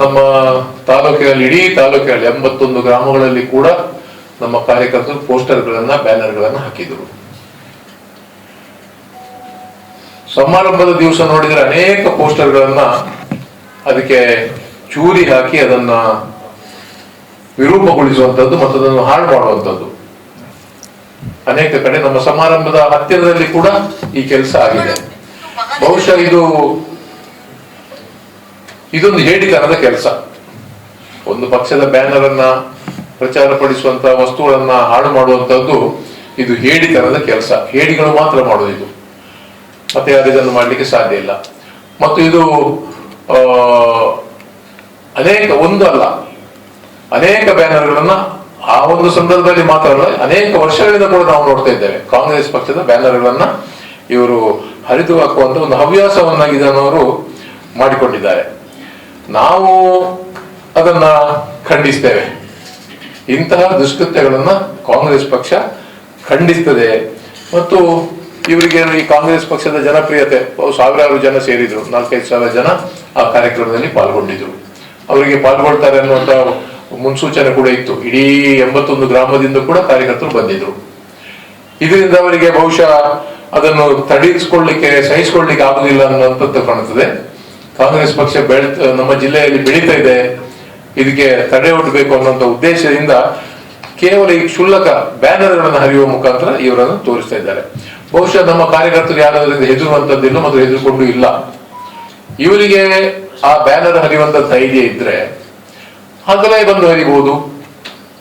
ನಮ್ಮ ತಾಲೂಕಿನಲ್ಲಿ, ಇಡೀ ತಾಲೂಕಿನಲ್ಲಿ ಎಂಬತ್ತೊಂದು ಗ್ರಾಮಗಳಲ್ಲಿ ಕೂಡ ನಮ್ಮ ಕಾರ್ಯಕರ್ತರು ಪೋಸ್ಟರ್ಗಳನ್ನ, ಬ್ಯಾನರ್ಗಳನ್ನ ಹಾಕಿದರು. ಸಮಾರಂಭದ ದಿವಸ ನೋಡಿದ್ರೆ ಅನೇಕ ಪೋಸ್ಟರ್ಗಳನ್ನ ಅದಕ್ಕೆ ಚೂರಿ ಹಾಕಿ ಅದನ್ನ ವಿರೂಪಗೊಳಿಸುವಂಥದ್ದು ಮತ್ತು ಅದನ್ನು ಹಾಳು ಮಾಡುವಂತದ್ದು ಅನೇಕ ಕಡೆ ನಮ್ಮ ಸಮಾರಂಭದ ಹತ್ತಿರದಲ್ಲಿ ಕೂಡ ಈ ಕೆಲಸ ಆಗಿದೆ. ಬಹುಶಃ ಇದು ಇದೊಂದು ಹೇಳಿಕಾರದ ಕೆಲಸ. ಒಂದು ಪಕ್ಷದ ಬ್ಯಾನರ್ ಅನ್ನ ಪ್ರಚಾರ ಪಡಿಸುವಂತ ವಸ್ತುಗಳನ್ನ ಹಾಳು ಮಾಡುವಂತದ್ದು ಇದು ಹೇಳಿತನದ ಕೆಲಸ. ಹೇಳಿಗಳು ಮಾತ್ರ ಮಾಡೋದು ಇದು ಮತ್ತೆ ಯಾರು ಇದನ್ನು ಮಾಡಲಿಕ್ಕೆ ಸಾಧ್ಯ ಇಲ್ಲ. ಮತ್ತು ಇದು ಅನೇಕ ಒಂದಲ್ಲ ಅನೇಕ ಬ್ಯಾನರ್ಗಳನ್ನ ಆ ಒಂದು ಸಂದರ್ಭದಲ್ಲಿ ಮಾತ್ರ ಅನೇಕ ವರ್ಷಗಳಿಂದ ಕೂಡ ನಾವು ನೋಡ್ತಾ ಇದ್ದೇವೆ. ಕಾಂಗ್ರೆಸ್ ಪಕ್ಷದ ಬ್ಯಾನರ್ಗಳನ್ನ ಇವರು ಹರಿದು ಹಾಕುವಂತ ಒಂದು ಹವ್ಯಾಸವನ್ನಾಗಿ ಇದನ್ನವರು ಮಾಡಿಕೊಂಡಿದ್ದಾರೆ. ನಾವು ಅದನ್ನ ಖಂಡಿಸ್ತೇವೆ. ಇಂತಹ ದುಷ್ಕೃತ್ಯಗಳನ್ನ ಕಾಂಗ್ರೆಸ್ ಪಕ್ಷ ಖಂಡಿಸ್ತದೆ. ಮತ್ತು ಇವರಿಗೆ ಈ ಕಾಂಗ್ರೆಸ್ ಪಕ್ಷದ ಜನಪ್ರಿಯತೆ ಸಾವಿರಾರು ಜನ ಸೇರಿದ್ರು. ನಾಲ್ಕೈದು ಸಾವಿರ ಜನ ಆ ಕಾರ್ಯಕ್ರಮದಲ್ಲಿ ಪಾಲ್ಗೊಂಡಿದ್ರು. ಅವರಿಗೆ ಪಾಲ್ಗೊಳ್ತಾರೆ ಅನ್ನುವಂತ ಮುನ್ಸೂಚನೆ ಕೂಡ ಇತ್ತು. ಇಡೀ ಎಂಬತ್ತೊಂದು ಗ್ರಾಮದಿಂದ ಕೂಡ ಕಾರ್ಯಕರ್ತರು ಬಂದಿದ್ರು. ಇದರಿಂದ ಅವರಿಗೆ ಬಹುಶಃ ಅದನ್ನು ತಡೀಸ್ಕೊಳ್ಳಿಕ್ಕೆ, ಸಹಿಸಿಕೊಳ್ಳಿಕ್ಕೆ ಆಗುದಿಲ್ಲ ಅನ್ನುವಂಥದ್ದು ಕಾಣುತ್ತದೆ. ಕಾಂಗ್ರೆಸ್ ಪಕ್ಷ ಬೆಳ್, ನಮ್ಮ ಜಿಲ್ಲೆಯಲ್ಲಿ ಬೆಳೀತಾ ಇದೆ. ಇದಕ್ಕೆ ತಡೆ ಒಡ್ಡಬೇಕು ಅನ್ನುವಂಥ ಉದ್ದೇಶದಿಂದ ಕೇವಲ ಈ ಕ್ಷುಲ್ಲಕ ಬ್ಯಾನರ್ಗಳನ್ನು ಹರಿಯುವ ಮುಖಾಂತರ ಇವರನ್ನು ತೋರಿಸ್ತಾ ಇದ್ದಾರೆ. ಬಹುಶಃ ನಮ್ಮ ಕಾರ್ಯಕರ್ತರು ಯಾರಾದ್ರಿಂದ ಹೆದರುವಂತದ್ದಿಲ್ಲ ಮತ್ತು ಹೆದರಿಕೊಂಡು ಇಲ್ಲ. ಇವರಿಗೆ ಆ ಬ್ಯಾನರ್ ಹರಿಯುವಂತ ಧೈರ್ಯ ಇದ್ರೆ ಹಗಲೇ ಬಂದು ಹರಿಬಹುದು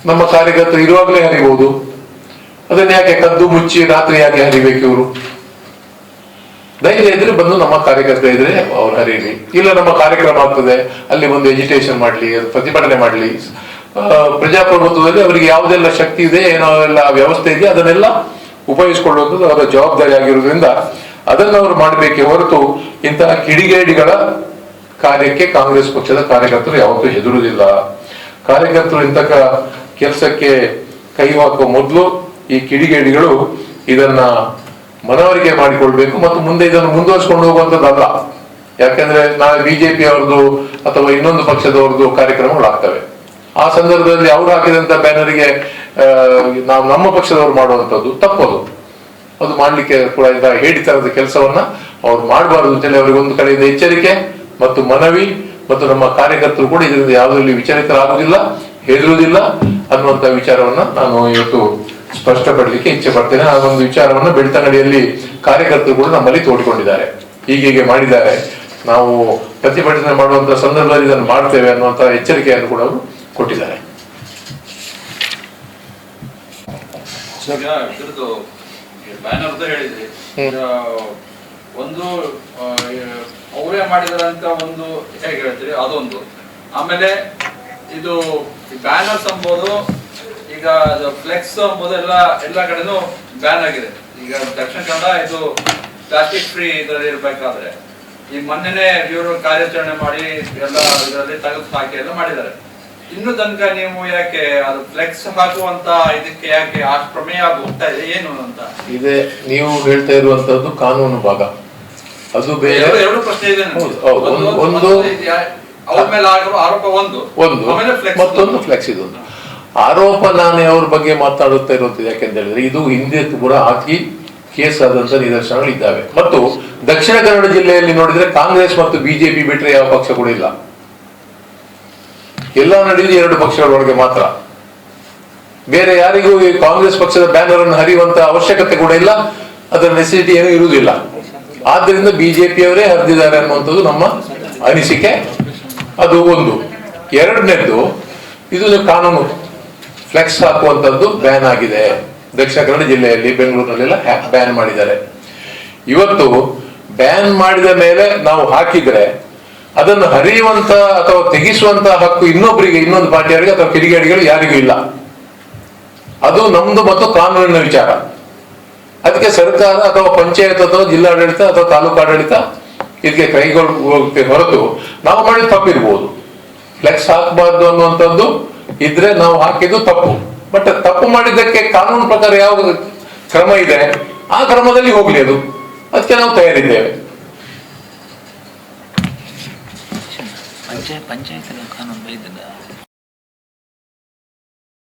ನಮ್ಮ ಕಾರ್ಯಕರ್ತರು ಇರುವಾಗಲೇ ಹರಿಬಹುದು ಅದನ್ನ ಯಾಕೆ ಕದ್ದು ಮುಚ್ಚಿ ರಾತ್ರಿ ಯಾಕೆ ಹರಿಬೇಕು ಇವರು? ಧೈರ್ಯ ಇದ್ರೆ ಬಂದು ನಮ್ಮ ಕಾರ್ಯಕರ್ತ ಇದ್ರೆ ಅವ್ರು ಹರಿಯಲಿ. ಇಲ್ಲ ನಮ್ಮ ಕಾರ್ಯಕ್ರಮ ಆಗ್ತದೆ, ಅಲ್ಲಿ ಒಂದು ಎಜಿಟೇಷನ್ ಮಾಡ್ಲಿ ಪ್ರತಿಭಟನೆ ಮಾಡ್ಲಿ. ಪ್ರಜಾಪ್ರಭುತ್ವದಲ್ಲಿ ಅವರಿಗೆ ಯಾವುದೆಲ್ಲ ಶಕ್ತಿ ಇದೆ, ಏನೋ ಎಲ್ಲ ವ್ಯವಸ್ಥೆ ಇದೆ, ಅದನ್ನೆಲ್ಲ ಉಪಯೋಗಿಸಿಕೊಳ್ಳುವಂಥದ್ದು ಅವರ ಜವಾಬ್ದಾರಿ ಆಗಿರುವುದರಿಂದ ಅದನ್ನು ಅವರು ಮಾಡಬೇಕೆ ಹೊರತು ಇಂತಹ ಕಿಡಿಗೇಡಿಗಳ ಕಾರ್ಯಕ್ಕೆ ಕಾಂಗ್ರೆಸ್ ಪಕ್ಷದ ಕಾರ್ಯಕರ್ತರು ಯಾವತ್ತೂ ಹೆದರುವುದಿಲ್ಲ. ಕಾರ್ಯಕರ್ತರು ಇಂತಹ ಕೆಲಸಕ್ಕೆ ಕೈ ಹಾಕುವ ಮೊದಲು ಈ ಕಿಡಿಗೇಡಿಗಳು ಇದನ್ನ ಮನವರಿಕೆ ಮಾಡಿಕೊಳ್ಬೇಕು ಮತ್ತು ಮುಂದೆ ಇದನ್ನು ಮುಂದುವರಿಸಿಕೊಂಡು ಹೋಗುವಂತದ್ದಲ್ಲ ಯಾಕೆಂದ್ರೆ ನಾಳೆ ಬಿಜೆಪಿ ಅವ್ರದ್ದು ಅಥವಾ ಇನ್ನೊಂದು ಪಕ್ಷದವ್ರದ್ದು ಕಾರ್ಯಕ್ರಮಗಳು ಆಗ್ತವೆ. ಆ ಸಂದರ್ಭದಲ್ಲಿ ಅವ್ರು ಹಾಕಿದಂತ ಬ್ಯಾನರ್ಗೆ ನಾವು ನಮ್ಮ ಪಕ್ಷದವ್ರು ಮಾಡುವಂತದ್ದು ತಪ್ಪದು. ಅದು ಮಾಡ್ಲಿಕ್ಕೆ ಕೂಡ ಇದ ಹೇಳಿತರದ ಕೆಲಸವನ್ನ ಅವ್ರು ಮಾಡಬಾರದು ಅಂತೇಳಿ ಅವರಿಗೆ ಒಂದು ಕಡೆಯಿಂದ ಎಚ್ಚರಿಕೆ ಮತ್ತು ಮನವಿ ಮತ್ತು ನಮ್ಮ ಕಾರ್ಯಕರ್ತರು ಕೂಡ ಇದರಿಂದ ಯಾವುದರಲ್ಲಿ ವಿಚಲಿತರಾಗುವುದಿಲ್ಲ, ಹೆದರುವುದಿಲ್ಲ ಅನ್ನುವಂತ ವಿಚಾರವನ್ನ ನಾನು ಇವತ್ತು ಸ್ಪಷ್ಟಪಡಲಿಕ್ಕೆ ಇಚ್ಛೆ ಪಡ್ತೇನೆ. ಆ ಒಂದು ವಿಚಾರವನ್ನು ಬೆಳ್ತಂಗಡಿಯಲ್ಲಿ ಕಾರ್ಯಕರ್ತರುಗಳು ನಮ್ಮಲ್ಲಿ ತೋಡಿಕೊಂಡಿದ್ದಾರೆ. ಹೀಗೆ ಮಾಡಿದ್ದಾರೆ. ನಾವು ಪ್ರತಿಭಟನೆ ಮಾಡುವಂತಹ ಸಂದರ್ಭದಲ್ಲಿ ಇದನ್ನು ಮಾಡ್ತೇವೆ ಅನ್ನುವಂತಹ ಎಚ್ಚರಿಕೆಯನ್ನು ಕೂಡ ಅವರು ಕೊಟ್ಟಿದ್ದಾರೆ. ಒಂದು ಆ, ಅವರೇ ಮಾಡಿದಂತ ಒಂದು ಹೇಗೆ ಹೇಳ್ತೀರಿ ಅದೊಂದು. ಆಮೇಲೆ ಇದು ಬ್ಯಾನರ್ಸ್ ಎಂಬುದು ಈಗ ಫ್ಲೆಕ್ಸ್ ಮೊದಲೆಲ್ಲ ಎಲ್ಲ ಎಲ್ಲ ಕಡೆನೂ ಬ್ಯಾನ್ ಆಗಿದೆ. ಈಗ ದಕ್ಷಿಣ ಕನ್ನಡ ಇದು ಪ್ಲಾಸ್ಟಿಕ್ ಫ್ರೀ ಇದರಲ್ಲಿ ಇರ್ಬೇಕಾದ್ರೆ ಈ ಮೊನ್ನೆನೆ ಇವರು ಕಾರ್ಯಾಚರಣೆ ಮಾಡಿ ಎಲ್ಲ ಇದರಲ್ಲಿ ತೆಗೆದು ಹಾಕಿ ಎಲ್ಲ ಮಾಡಿದ್ದಾರೆ. ಇನ್ನು ತನಕ ನೀವು ಯಾಕೆ ಅದು ಫ್ಲೆಕ್ಸ್ ಹಾಕುವಂತ ಇದಕ್ಕೆ ಯಾಕೆ ಆ ಪ್ರಮೇಯ ಹೋಗ್ತಾ ಇದೆ ಏನು ಅಂತ? ಇದೆ ನೀವು ಹೇಳ್ತಾ ಇರುವಂತದ್ದು ಕಾನೂನು ಭಾಗ. ಅದು ಬೇರೆ. ಎರಡು ಪ್ರಶ್ನೆ ಇದೆ. ಒಂದು- ಆಗಿರುವ ಆರೋಪ ಒಂದು. ಒಂದು. ಮತ್ತೊಂದು ಫ್ಲೆಕ್ಸ್ ಇದೊಂದು. ಆರೋಪ ನಾನೇ ಅವ್ರ ಬಗ್ಗೆ ಮಾತಾಡುತ್ತಾ ಇರುತ್ತದೆ ಯಾಕೆಂತ ಹೇಳಿದ್ರೆ, ಇದು ಹಿಂದೆ ಕೂಡ ಹಾಕಿ ಕೇಸ್ ಆದಂತ ನಿದರ್ಶನಗಳು ಇದ್ದಾವೆ ಮತ್ತು ದಕ್ಷಿಣ ಕನ್ನಡ ಜಿಲ್ಲೆಯಲ್ಲಿ ನೋಡಿದ್ರೆ ಕಾಂಗ್ರೆಸ್ ಮತ್ತು ಬಿಜೆಪಿ ಬಿಟ್ಟರೆ ಯಾವ ಪಕ್ಷ ಕೂಡ ಇಲ್ಲ. ಎಲ್ಲ ನಡೆಯುವುದು ಎರಡು ಪಕ್ಷಗಳೊಳಗೆ ಮಾತ್ರ. ಬೇರೆ ಯಾರಿಗೂ ಈ ಕಾಂಗ್ರೆಸ್ ಪಕ್ಷದ ಬ್ಯಾನರ್ ಅನ್ನು ಹರಿಯುವಂತ ಅವಶ್ಯಕತೆ ಕೂಡ ಇಲ್ಲ, ಅದರ ನೆಸಿಟಿ ಏನು ಇರುವುದಿಲ್ಲ. ಆದ್ದರಿಂದ ಬಿಜೆಪಿಯವರೇ ಹರಿದಿದ್ದಾರೆ ಅನ್ನುವಂಥದ್ದು ನಮ್ಮ ಅನಿಸಿಕೆ. ಅದು ಒಂದು. ಎರಡನೇದ್ದು, ಇದು ಕಾನೂನು. ಫ್ಲೆಕ್ಸ್ ಹಾಕುವಂಥದ್ದು ಬ್ಯಾನ್ ಆಗಿದೆ. ದಕ್ಷಿಣ ಕನ್ನಡ ಜಿಲ್ಲೆಯಲ್ಲಿ ಬೆಂಗಳೂರಿನಲ್ಲೆಲ್ಲ ಬ್ಯಾನ್ ಮಾಡಿದ್ದಾರೆ. ಇವತ್ತು ಬ್ಯಾನ್ ಮಾಡಿದ ಮೇಲೆ ನಾವು ಹಾಕಿದ್ರೆ ಅದನ್ನು ಹರಿಯುವಂತ ಅಥವಾ ತೆಗಿಸುವಂತ ಹಕ್ಕು ಇನ್ನೊಬ್ಬರಿಗೆ ಇನ್ನೊಂದು ಪಾರ್ಟಿಯವರಿಗೆ ಅಥವಾ ಕಿಡಿಗೇಡಿಗಳು ಯಾರಿಗೂ ಇಲ್ಲ. ಅದು ನಮ್ದು ಮತ್ತು ಕಾನೂನಿನ ವಿಚಾರ. ಅದಕ್ಕೆ ಸರ್ಕಾರ ಅಥವಾ ಪಂಚಾಯತ್ ಅಥವಾ ಜಿಲ್ಲಾಡಳಿತ ಅಥವಾ ತಾಲೂಕು ಆಡಳಿತ ಇದಕ್ಕೆ ಕೈಗೊಳ್ಳುತ್ತೆ ಹೊರತು ನಾವು ಮಾಡಿದ ತಪ್ಪಿರ್ಬೋದು. ಫ್ಲೆಕ್ಸ್ ಹಾಕಬಾರ್ದು ಅನ್ನುವಂಥದ್ದು ಇದ್ರೆ ನಾವು ಹಾಕಿದ್ದು ತಪ್ಪು. ಬಟ್ ತಪ್ಪು ಮಾಡಿದ್ದಕ್ಕೆ ಕಾನೂನು ಪ್ರಕಾರ ಯಾವ ಕ್ರಮ ಇದೆ? ಆ ಕ್ರಮದಲ್ಲಿ ಹೋಗ್ಲಿ ಅದು. ಅದಕ್ಕೆ ನಾವು ತಯಾರಿದ್ದೇವೆ. ಪಂಚಾಯತ್ ಕಾನೂನು